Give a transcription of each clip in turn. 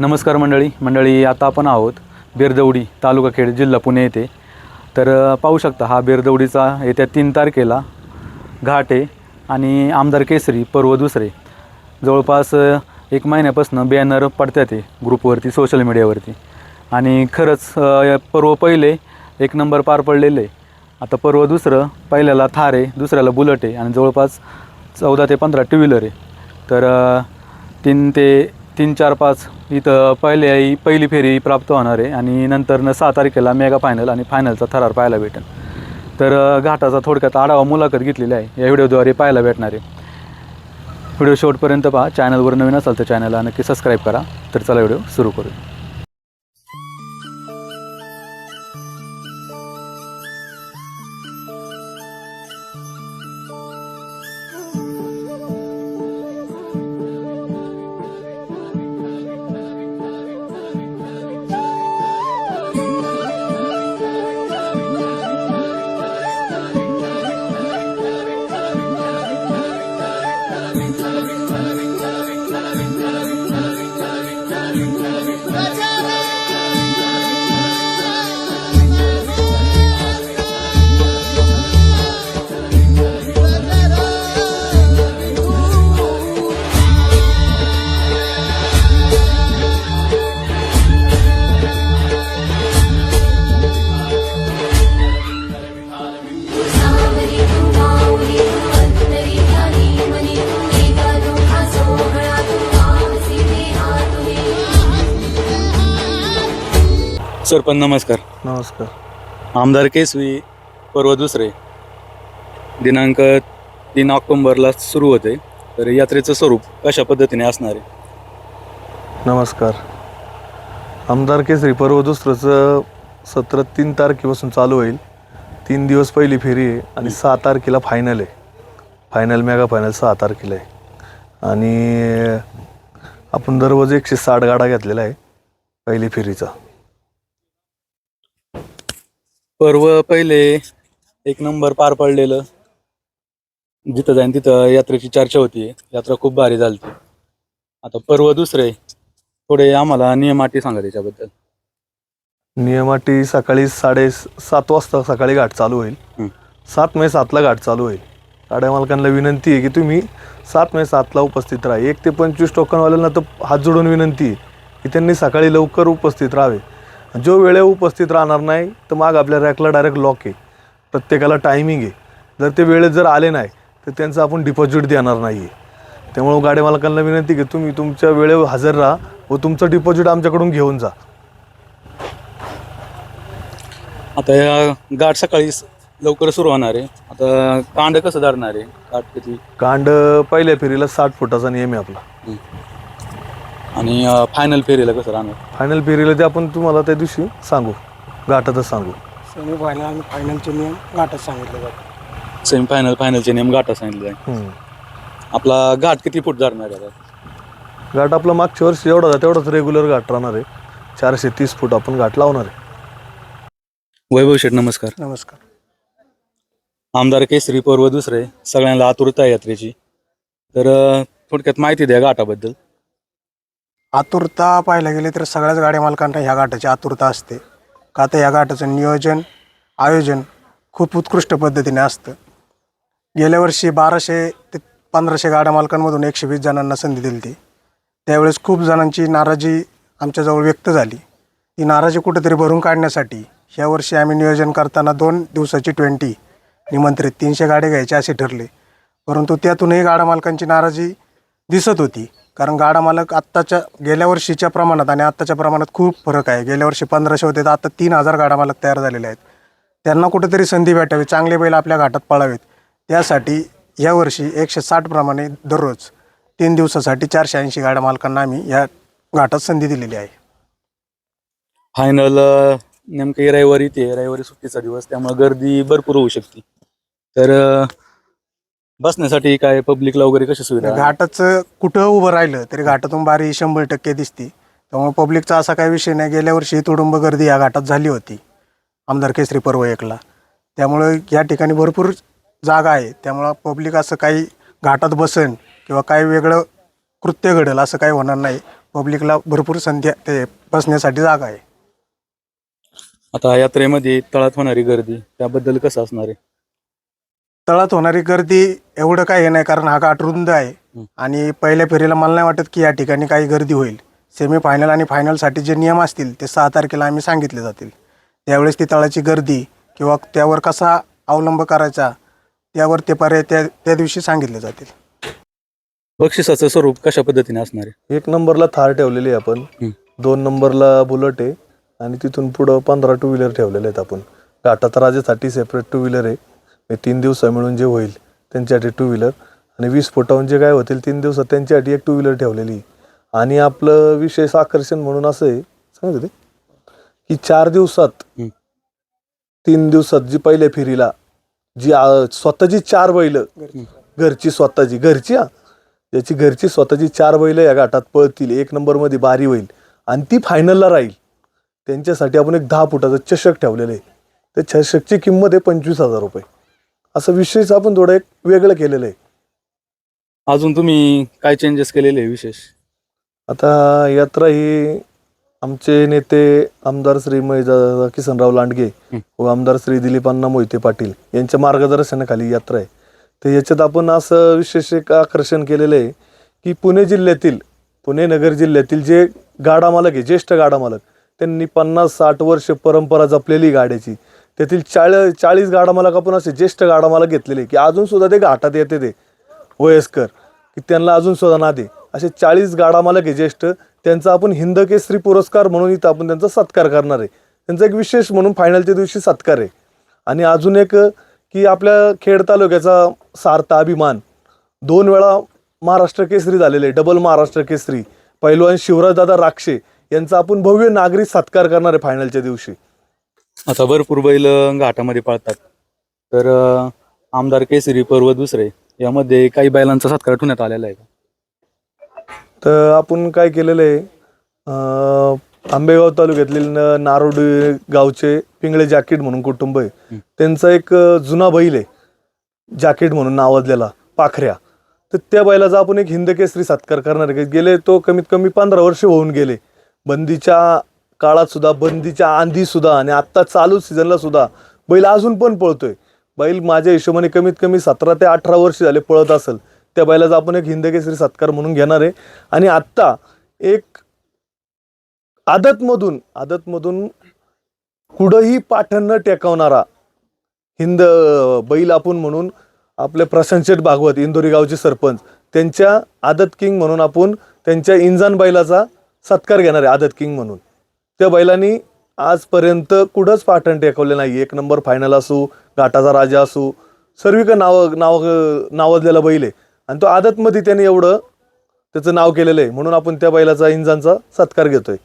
नमस्कार मंडळी. मंडळी आता आपण आहोत बेरदवडी तालुका खेड जिल्हा पुणे येथे. तर पाहू शकता हा बेरदवडीचा येत्या तीन तारखेला घाट आहे आणि आमदार केसरी पर्व दुसरे. जवळपास एक महिन्यापासून बॅनर पडतात ते ग्रुपवरती सोशल मीडियावरती. आणि खरंच पर्व पहिले एक नंबर पार पडलेले. आता पर्व दुसरं पहिल्याला थार आहे दुसऱ्याला बुलट आहे आणि जवळपास चौदा ते पंधरा टू व्हीलर आहे. तर तीन ते तीन चार पाच इथं पहिले पहिली फेरी प्राप्त होणार आहे आणि नंतरनं सहा तारखेला मेगा फायनल आणि फायनलचा थरार पाहायला भेटेल. तर घाटाचा थोडक्यात आढावा मुलाखत घेतलेली आहे. या व्हिडिओद्वारे पाहायला भेटणार आहे. व्हिडिओ शेवटपर्यंत पहा. चॅनलवर नवीन असाल तर चॅनलला नक्की सबस्क्राईब करा. तर चला व्हिडिओ सुरू करू सरपंच नमस्कार. नमस्कार. आमदार केसवी पर्व दुसरे. दिनांक तीन ऑक्टोंबरला सुरू होते. तर यात्रेचं स्वरूप कशा पद्धतीने असणार आहे? नमस्कार. आमदार केसरी पर्व दुसरंचं सत्र तीन तारखेपासून चालू होईल. तीन दिवस पहिली फेरी आहे आणि सहा तारखेला फायनल आहे. फायनल मेगा फायनल सहा तारखेला आहे. आणि आपण दररोज एकशे साठ गाडा घेतलेला आहे पहिली फेरीचा. पर्व पहिले एक नंबर पार पडलेलं. जिथं जाईन तिथं यात्रेची चर्चा होती. यात्रा खूप भारी झाली आता पर्व दुसरे थोडे आम्हाला नियम अटी सांगा त्याच्याबद्दल. नियमाटी सकाळी साडे सात वाजता सकाळी घाट चालू होईल. सात मे सातला घाट चालू होईल. गाड्या मालकांना विनंती आहे की तुम्ही सात मे सातला उपस्थित राहा. एक ते पंचवीस टोकनवाल्यांना तर हात जोडून विनंती आहे की त्यांनी सकाळी लवकर उपस्थित राहावे. जो वेळेवर उपस्थित राहणार नाही तर मग आपल्या रॅकला डायरेक्ट लॉक आहे. प्रत्येकाला टायमिंग आहे. जर ते वेळेत जर आले नाही तर त्यांचं आपण डिपॉझिट देणार नाही आहे त्यामुळं गाड्या मालकांना विनंती की तुम्ही तुमच्या वेळेवर हजर राहा व तुमचं डिपॉझिट आमच्याकडून घेऊन जा. आता या गाठ सकाळी लवकर सुरू होणार आहे. आता कांड कसं धरणार आहे? गाठ किती? कांड पहिल्या फेरीला साठ फुटाचा नियम आहे आपला. आणि फायनल फेरीला कसं राहणार? फायनल फेरीला ते आपण तुम्हाला त्या दिवशी सांगू. घाटातच सांगू. सेमी फायनल आणि फायनलचे नियम गाठत सांगितले जातात. सेमी फायनल फायनलचे नेम गाठा सांगितले आहे हम्म. आपला घाट किती फूट धरणार आहे आता? घाट आपला मागच्या वर्षी एवढा होता तेवढाच रेग्युलर घाट राहणार आहे. चारशे तीस फूट आपण घाट लावणार आहे. वैभव शेठ नमस्कार. नमस्कार. आमदार केसरी पर्व दुसरे सगळ्यांना आतुरता आहे यात्रेची. तर अ, थोडक्यात माहिती द्या घाटाबद्दल. आतुरता पाहायला गेले तर सगळ्याच गाड्या मालकांना ह्या घाटाची आतुरता असते. का तर ह्या घाटाचं नियोजन आयोजन खूप उत्कृष्ट पद्धतीने असतं. गेल्या वर्षी बाराशे ते पंधराशे गाड्या मालकांमधून एकशे वीस जणांना संधी दिली ती त्यावेळेस खूप जणांची नाराजी आमच्याजवळ व्यक्त झाली. ती नाराजी कुठेतरी भरून काढण्यासाठी ह्या वर्षी आम्ही नियोजन करताना दोन दिवसाची ट्वेंटी निमंत्रित तीनशे गाड्या घ्यायचे असे ठरले. परंतु त्यातूनही गाडा मालकांची नाराजी दिसत होती. कारण गाडा मालक आत्ताच्या गेल्या वर्षीच्या प्रमाणात आणि आत्ताच्या प्रमाणात खूप फरक आहे. गेल्या वर्षी पंधराशे होते तर आता तीन हजार गाडा मालक तयार झालेले आहेत. त्यांना कुठेतरी संधी भेटावी चांगले बैल आपल्या घाटात पळावेत. त्यासाठी यावर्षी एकशे साठ प्रमाणे दररोज तीन दिवसासाठी चारशे ऐंशी गाड्या मालकांना आम्ही या घाटात संधी दिलेली आहे. फायनल नेमकं रविवारी ते रविवारी सुट्टीचा दिवस त्यामुळे गर्दी भरपूर होऊ शकते. तर बसण्यासाठी काय पब्लिकला वगैरे कशी सुविधा आहे? घाटाचं कुठं उभं राहिलं तरी घाटातून बारी शंभर टक्के दिसती. त्यामुळे पब्लिकचा असा काही विषय नाही. गेल्या वर्षी तुडुंब गर्दी या घाटात झाली होती आमदार केसरी पर्व एकला. त्यामुळे या ठिकाणी भरपूर जागा आहे. त्यामुळं पब्लिक असं काही घाटात बसन किंवा काही वेगळं कृत्य घडेल असं काही होणार नाही. पब्लिकला भरपूर संधी ते बसण्यासाठी जागा आहे. आता यात्रेमध्ये तळात होणारी गर्दी त्याबद्दल कसं असणार आहे? तळात होणारी गर्दी एवढं काही हे नाही कारण हा घाट रुंद आहे. आणि पहिल्या फेरीला मला नाही वाटत की या ठिकाणी काही गर्दी होईल. सेमी फायनल आणि फायनलसाठी जे नियम असतील ते सहा तारखेला आम्ही सांगितले जातील. त्यावेळेस ती तळाची गर्दी किंवा त्यावर कसा अवलंब करायचा त्यावर ते पर्याय त्या त्या दिवशी सांगितले जातील. बक्षिसाचं स्वरूप कशा पद्धतीने असणार आहे? एक नंबरला थार ठेवलेली आहे आपण. दोन नंबरला बुलट आहे. आणि तिथून पुढं पंधरा टू व्हीलर ठेवलेले आहेत आपण. घाटाचा राजासाठी सेपरेट टू व्हीलर आहे. हे तीन दिवसा मिळून जे होईल त्यांच्यासाठी टू व्हीलर आणि वीस फुटाहून जे काय होतील तीन दिवसात त्यांच्यासाठी एक टू व्हीलर ठेवलेली. आणि आपलं विशेष आकर्षण म्हणून असं आहे सांगत ते की चार दिवसात. तीन दिवसात जी पहिल्या फेरीला जी आ, स्वतःची चार बैल घरची. स्वतःची घरची हा. ज्याची घरची स्वतःची चार बैल या घाटात पळतील एक नंबरमध्ये बारी होईल. आणि ती फायनलला राहील. त्यांच्यासाठी आपण एक दहा फुटाचं चषक ठेवलेलं आहे. त्या चषकची किंमत आहे पंचवीस हजार रुपये. असं विशेष आपण थोडं एक वेगळं केलेलं आहे. अजून तुम्ही काय चेंजेस केलेले आहे विशेष? आता यात्रा ही आमचे नेते आमदार श्री मैजा किसनराव लांडगे. व आमदार श्री दिलीप अण्णा मोहिते पाटील यांच्या मार्गदर्शनाखाली यात्रा आहे. तर याच्यात आपण असं विशेष एक आकर्षण केलेलं आहे की पुणे जिल्ह्यातील पुणे नगर जिल्ह्यातील जे गाडा मालक आहे ज्येष्ठ गाडा मालक त्यांनी पन्नास साठ वर्ष परंपरा जपलेली गाड्याची. तेथील चाळीस चाळीस गाडा मला आपण असे ज्येष्ठ गाडा मला घेतलेले की अजून सुद्धा ते घाटात येते ते वयस्कर की त्यांना अजून सुद्धा नादे असे चाळीस गाडा मला घे ज्येष्ठ त्यांचा आपण हिंद केसरी पुरस्कार म्हणून इथं आपण त्यांचा सत्कार करणार आहे. त्यांचा एक विशेष म्हणून फायनलच्या दिवशी सत्कार आहे. आणि अजून एक की आपल्या खेड तालुक्याचा सार्थ अभिमान. दोन वेळा महाराष्ट्र केसरी झालेले डबल महाराष्ट्र केसरी. पैलवान शिवराजदादा राक्षे यांचा आपण भव्य नागरिक सत्कार करणार आहे फायनलच्या दिवशी. आता भरपूर बैल घाटामध्ये पळतात. तर आमदार केसरी पर्व दुसरे यामध्ये काही बैलांचा सत्कार ठेवण्यात आलेला आहे? तर आपण काय केलेलं आहे अं, आंबेगाव तालुक्यातील न- नारोडी गावचे पिंगळे जॅकेट म्हणून कुटुंब आहे. त्यांचा एक अं, जुना बैल आहे जॅकेट म्हणून नावाजलेला पाखऱ्या. तर त्या बैलाचा आपण एक हिंद केसरी सत्कार करणार आहे. गेले तो कमीत कमी पंधरा वर्ष होऊन गेले. बंदीच्या काळात सुद्धा बंदीच्या आंधी सुद्धा आणि आत्ता चालू सीझनला सुद्धा बैल अजून पण पळतोय. बैल माझ्या हिशोबाने कमीत कमी सतरा ते अठरा वर्ष झाले पळत असेल. त्या बैलाचा आपण एक हिंदकेसरी सत्कार म्हणून घेणार आहे. आणि आत्ता एक आदतमधून आदतमधून कुठंही पाठण न टेकवणारा हिंद बैल आपण म्हणून आपले प्रशांत भागवत इंदोरी गावचे सरपंच त्यांच्या आदत किंग म्हणून आपण त्यांच्या इंजान बैलाचा सत्कार घेणार आहे आदत किंग म्हणून. त्या बैलांनी आजपर्यंत कुठंच पाठण टेकवले नाही एक नंबर फायनल असू घाटाचा राजा असू सर्विक नाव नाव नावाजलेला बैल आहे. आणि तो आदतमध्ये त्याने एवढं त्याचं नाव केलेलं आहे. म्हणून आपण त्या बैलाचा इंजानचा सत्कार घेतोय.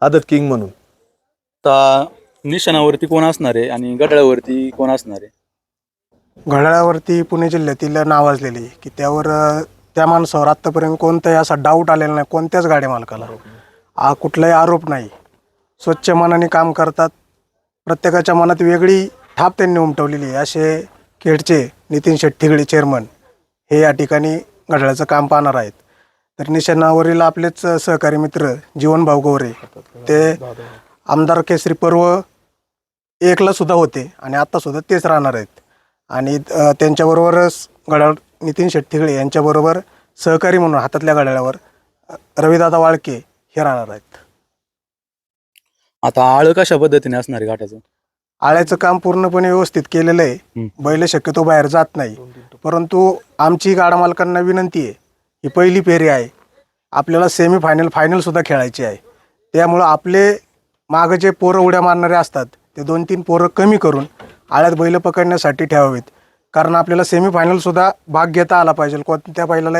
आदत किंग म्हणून. आता निशाणावरती कोण असणार आहे आणि गटाळावरती कोण असणार आहे? घड्याळावरती पुणे जिल्ह्यातील नावाजलेली आहे की त्यावर अ, त्या माणसावर आत्तापर्यंत कोणताही असा डाऊट आलेला नाही कोणत्याच गाडी मालकाला. आ कुठलाही आरोप नाही. स्वच्छ मनाने काम करतात. प्रत्येकाच्या मनात वेगळी थाप त्यांनी उमटवलेली आहे. असे खेडचे नितीन शेट्टीगडे चेअरमन हे या ठिकाणी घड्याळाचं काम पाहणार आहेत. तर निशाणावरील आपलेच सहकारी मित्र जीवन गोरे ते आमदार केसरी पर्व एकला सुद्धा होते आणि आत्तासुद्धा तेच राहणार आहेत. आणि त्यांच्याबरोबरच घड्याळ नितीन शेट्टीगळे यांच्याबरोबर सहकारी म्हणून हातातल्या घड्याळावर रविदादा वाळके हे राहणार आहेत. आता आळ कशा पद्धतीने असणार आहे घाटाचं? आळ्याचं काम पूर्णपणे व्यवस्थित केलेलं आहे. बैल शक्यतो बाहेर जात नाही. परंतु आमची गाडा मालकांना विनंती आहे ही पहिली फेरी आहे. आपल्याला सेमी फायनल फायनलसुद्धा खेळायची आहे. त्यामुळं आपले मागं जे पोरं उड्या मारणारे असतात ते दोन तीन पोरं कमी करून आळ्यात बैल पकडण्यासाठी ठेवावेत. कारण आपल्याला सेमी फायनलसुद्धा भाग घेता आला पाहिजे कोणत्या बैलाला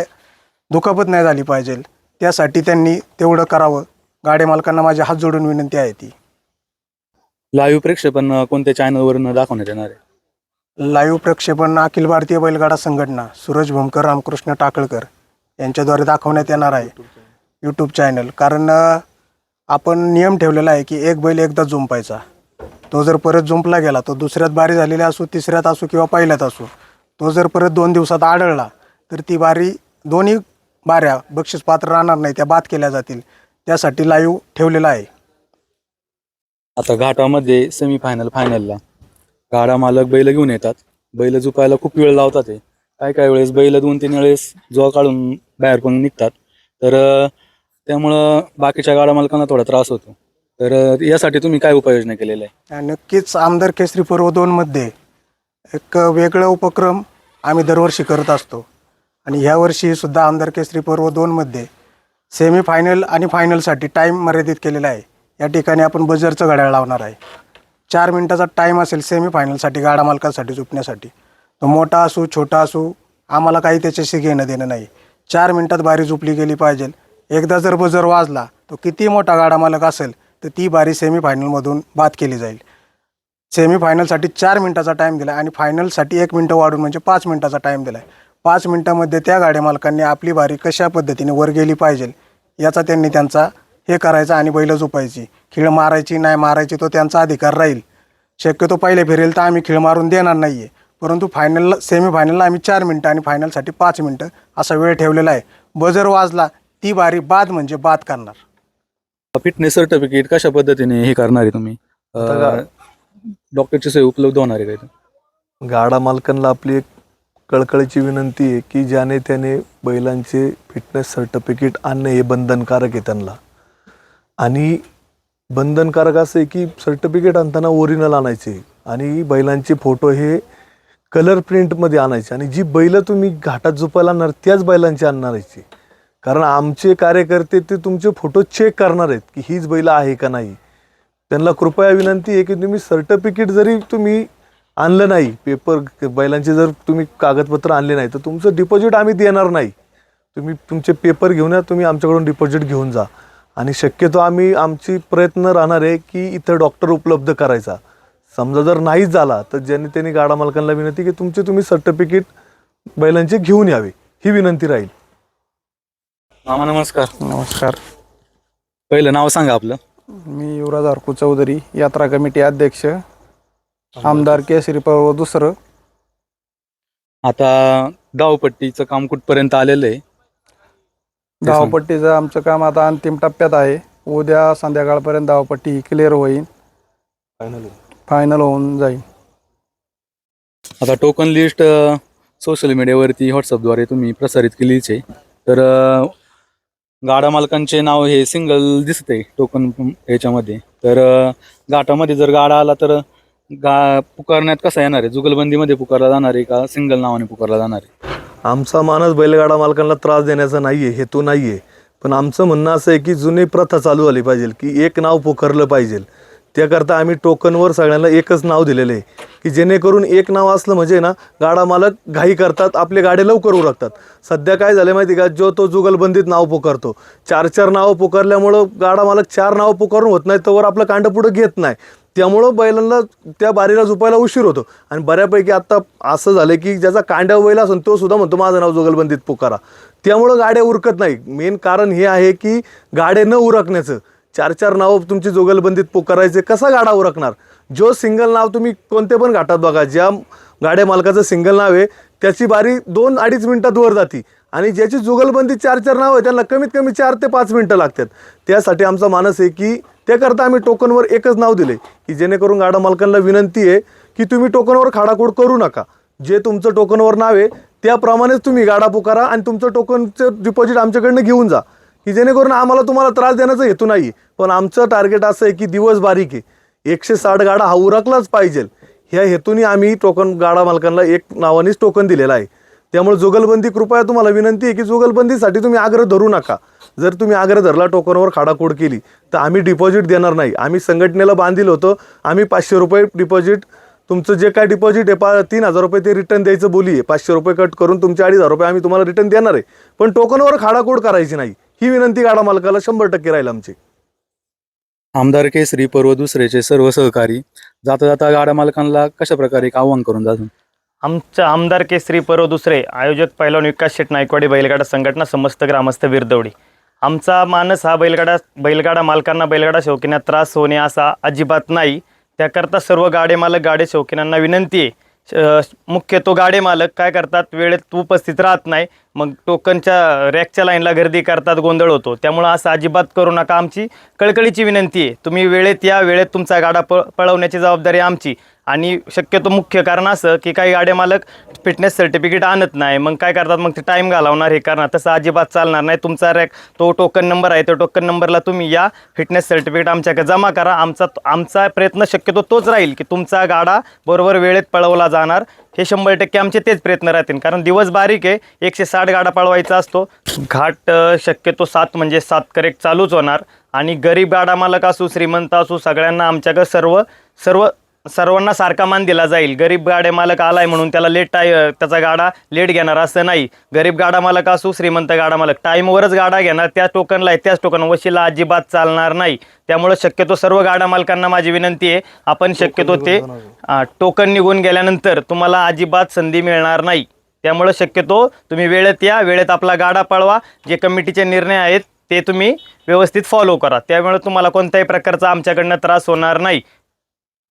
दुखापत नाही झाली पाहिजे. त्यासाठी त्यांनी तेवढं करावं. गाडी मालकांना माझी हात जोडून विनंती आहे ती. लाईव्ह प्रक्षेपण अं, कोणत्या चॅनलवरून दाखवण्यात येणार आहे? लाईव्ह प्रक्षेपण अखिल भारतीय बैलगाडा संघटना सूरज भूमकर रामकृष्ण टाकळकर यांच्याद्वारे दाखवण्यात येणार आहे यूट्यूब चॅनल कारण अ, आपण नियम ठेवलेला आहे की एक बैल एकदा जुंपायचा. तो जर परत जुंपला गेला तो दुसऱ्यात बारी झालेली असो तिसऱ्यात असो किंवा पहिल्यात असो तो जर परत दोन दिवसात आढळला तर ती बारी दोन्ही बाऱ्या बक्षीस पात्र राहणार नाही त्या बाद केल्या जातील. त्यासाठी लाईव्ह ठेवलेला आहे. आता घाटामध्ये सेमीफायनल फायनलला गाडा मालक बैल घेऊन येतात. बैल झुपायला खूप वेळ लावतात ते काय काय वेळेस बैल दोन तीन वेळेस जो काढून बाहेर पण निघतात. तर त्यामुळं बाकीच्या गाडा मालकांना थोडा त्रास होतो. तर यासाठी तुम्ही काय उपाययोजना केलेल्या आहे नक्कीच आमदार केसरी पर्व दोनमध्ये एक वेगळा उपक्रम आम्ही दरवर्षी करत असतो. आणि ह्या वर्षी सुद्धा आमदार केसरी पर्व दोनमध्ये सेमी फायनल आणि फायनलसाठी टाईम मर्यादित केलेला आहे. या ठिकाणी आपण बजरचं घड्याळ लावणार आहे. चार मिनटाचा टाईम असेल सेमी फायनलसाठी गाडा मालकासाठी झुपण्यासाठी. तो मोठा असू छोटा असू आम्हाला काही त्याच्याशी घेणं देणं नाही. चार मिनटात बारी झुपली गेली पाहिजे. एकदा जर बजर वाजला तो किती मोठा गाडा मालक असेल तर ती बारी सेमी फायनलमधून बाद केली जाईल. सेमीफायनलसाठी चार मिनटाचा टाईम दिला आणि फायनलसाठी एक मिनटं वाढून म्हणजे पाच मिनटाचा टाईम दिला आहे. पाच मिनटामध्ये त्या गाड्या मालकांनी आपली बारी कशा पद्धतीने वर गेली पाहिजे याचा त्यांनी त्यांचा हे करायचा आणि बैल झोपायची खिळ मारायची नाही मारायची तो त्यांचा अधिकार राहील. शक्यतो पहिले फिरेल तर आम्ही खिळ मारून देणार नाही आहे परंतु फायनलला सेमीफायनलला आम्ही चार मिनटं आणि फायनलसाठी पाच मिनटं असा वेळ ठेवलेला आहे. बजर वाजला ती बारी बाद म्हणजे बाद करणार. फिटनेस सर्टिफिकेट कशा पद्धतीने हे करणार आहे तुम्ही डॉक्टरची सोय उपलब्ध होणार आहे काय गाडा मालकांना आपली एक कळकळीची विनंती आहे की ज्याने त्याने बैलांचे फिटनेस सर्टिफिकेट आणणे हे बंधनकारक आहे त्यांना. आणि बंधनकारक असं आहे की सर्टिफिकेट आणताना ओरिजिनल आणायचे. आणि बैलांचे फोटो हे कलर प्रिंटमध्ये आणायचे. आणि जी बैलं तुम्ही घाटात झोपायला आणणार त्याच बैलांची आणणारायची कारण आमचे कार्यकर्ते ते तुमचे फोटो चेक करणार आहेत की हीच बैलं आहे का नाही. त्यांना कृपया विनंती आहे की तुम्ही सर्टिफिकेट जरी तुम्ही आणलं नाही. पेपर बैलांचे जर तुम्ही कागदपत्र आणले नाही तर तुमचं डिपॉझिट आम्ही देणार नाही. तुम्ही तुमचे पेपर घेऊन या तुम्ही आमच्याकडून डिपॉझिट घेऊन जा. आणि शक्यतो आम्ही आमची प्रयत्न राहणार आहे की इथं डॉक्टर उपलब्ध करायचा. समजा जर नाहीच झाला तर ज्यांनी त्यांनी गाडा मालकांना विनंती की तुमचे तुम्ही सर्टिफिकेट बैलांचे घेऊन यावे. ही विनंती राहील. मामा नमस्कार. नमस्कार. पहिलं नाव सांगा आपलं. मी युवराज अर्कू चौधरी यात्रा कमिटी अध्यक्ष आमदार केसरी पर्व दुसरं. आता धावपट्टीचं काम कुठपर्यंत आलेलं आहे. धावपट्टीचं आमचं काम आता अंतिम टप्प्यात आहे. उद्या संध्याकाळपर्यंत धावपट्टी क्लिअर होईल. फायनली फायनल होऊन जाईल. आता टोकन लिस्ट सोशल मीडियावरती व्हॉट्सअपद्वारे तुम्ही प्रसारित केलीच आहे. तर अ, गाडा मालकांचे नाव हे सिंगल दिसते टोकन ह्याच्यामध्ये. तर अ, घाटामध्ये जर गाडा आला तर गा पुकारण्यात कसा येणार आहे? जुगलबंदीमध्ये पुकारला जाणार आहे का? सिंगल नावाने पुकारला जाणार आहे? आमचा मानस बैलगाडा मालकांना त्रास देण्याचा नाही आहे हेतू आहे पण आमचं म्हणणं असं आहे की जुनी प्रथा चालू आली पाहिजे की एक नाव पुकारलं पाहिजे. त्याकरता आम्ही टोकनवर सगळ्यांना एकच नाव दिलेलं आहे की जेणेकरून एक नाव असलं म्हणजे ना गाडा मालक घाई करतात आपले गाडे लवकर उरकतात. सध्या काय झालं माहिती का? जो तो जुगलबंदीत नाव पुकारतो. चार चार नावं पुकारल्यामुळं गाडा मालक चार नावं पुकारून होत नाही तोवर आपलं कांड पुढं घेत नाही. त्यामुळं बैलांना त्या बारीला झोपायला उशीर होतो. आणि बऱ्यापैकी आत्ता असं झालं की ज्याचा कांड्या बैल असेल तो सुद्धा म्हणतो माझं नाव जुगलबंदीत पुकारा. त्यामुळं गाड्या उरकत नाही. मेन कारण हे आहे की गाड्या न उरकण्याचं. चार चार नावं तुमची जुगलबंदीत पुकारायचे. कसा गाडा उरकणार? जो सिंगल नाव तुम्ही कोणते पण घाटात बघा ज्या गाड्या मालकाचं सिंगल नाव आहे त्याची बारी दोन अडीच मिनटात वर जाती. आणि ज्याची जुगलबंदी चार चार नाव आहे त्यांना कमीत कमी चार ते पाच मिनटं लागतात. त्यासाठी आमचा मानस आहे की त्याकरता आम्ही टोकनवर एकच नाव दिले की जेणेकरून गाडा मालकांना विनंती आहे की तुम्ही टोकनवर खाडाखोड करू नका. जे तुमचं टोकनवर नाव आहे त्याप्रमाणेच तुम्ही गाडा पुकारा आणि तुमचं टोकनचं डिपॉझिट आमच्याकडनं घेऊन जा. की जेणेकरून आम्हाला तुम्हाला त्रास देण्याचा हेतू नाही. पण आमचं टार्गेट असं आहे की दिवस बारीक आहे. एकशे साठ गाडा हा उरकलाच पाहिजे. ह्या हेतूने आम्ही टोकन गाडा मालकांना एक नावानेच टोकन दिलेलं आहे. त्यामुळे जुगलबंदी कृपया तुम्हाला विनंती आहे की जुगलबंदीसाठी तुम्ही आग्रह धरू नका. जर तुम्ही आग्रह धरला टोकनवर खाडाखोड केली तर आम्ही डिपॉझिट देणार नाही. आम्ही संघटनेला बांधील होतो. आम्ही पाचशे रुपये डिपॉझिट तुमचं जे काय डिपॉझिट आहे पा तीन हजार रुपये ते रिटर्न द्यायचं बोली आहे. पाचशे रुपये कट करून तुमचे अडीच हजार रुपये आम्ही तुम्हाला रिटर्न देणार आहे. पण टोकनवर खाडाखोड करायची नाही. ही विनंती गाडा मालकाला शंभर टक्के राहील आमची. आमदार केसरी पर्व दुसरेचे सर्व सहकारी जाता जाता गाड्या मालकांना कशा प्रकारे एक आव्हान करून जातो आमच्या आमदार केसरी परव दुसरे आयोजक पैलवान विकास शेट नायकवाडी बैलगाडा संघटना समस्त ग्रामस्थ विरदवडी. आमचा मानस हा बैलगाडा बैलगाडा मालकांना बैलगाडा शौकीना त्रास होणे असा अजिबात नाही. त्याकरता सर्व गाडे मालक गाडे शौकीनांना विनंती आहे. मुख्य तो गाडे मालक काय करतात? वेळेत उपस्थित राहत नाही. मग टोकनच्या रॅकच्या लाईनला गर्दी करतात गोंधळ होतो. त्यामुळं असं अजिबात करू नका आमची. कळकळीची विनंती आहे. तुम्ही वेळेत या वेळेत तुमचा गाडा प पळवण्याची जबाबदारी आमची. आणि शक्यतो मुख्य कारण असं की काही गाड्या मालक फिटनेस सर्टिफिकेट आणत नाही. मग काय करतात? मग ते टाईम घालवणार हे करणार. तसं अजिबात चालणार नाही. तुमचा रॅक तो टोकन नंबर आहे. तो टोकन नंबरला तुम्ही या. फिटनेस सर्टिफिकेट आमच्याकडे जमा करा. आमचा आमचा प्रयत्न शक्यतो तोच राहील की तुमचा गाडा बरोबर वेळेत पळवला जाणार. हे शंभर टक्के आमचे तेच प्रयत्न राहतील. कारण दिवस बारीक आहे एकशे साठ गाडा पळवायचा असतो. घाट शक्यतो सात म्हणजे सात करेक्ट चालूच होणार. आणि गरीब गाडा मालक असू श्रीमंत असू सगळ्यांना आमच्याकडे सर्व सर्व सर्वांना सारखा मान दिला जाईल. गरीब गाडे मालक आलाय म्हणून त्याला लेट टाय त्याचा गाडा लेट घेणार असं नाही. गरीब गाडा मालक असू श्रीमंत गाडा मालक. टाईमवरच गाडा घेणार त्या टोकनला आहे त्याच टोकन वशीला अजिबात चालणार नाही. त्यामुळं शक्यतो सर्व गाडा मालकांना माझी विनंती आहे. आपण शक्यतो ते टोकन निघून गेल्यानंतर तुम्हाला अजिबात संधी मिळणार नाही. त्यामुळं शक्यतो तुम्ही वेळेत या वेळेत आपला गाडा पळवा. जे कमिटीचे निर्णय आहेत ते तुम्ही व्यवस्थित फॉलो करा. त्यामुळे तुम्हाला कोणत्याही प्रकारचा आमच्याकडनं त्रास होणार नाही.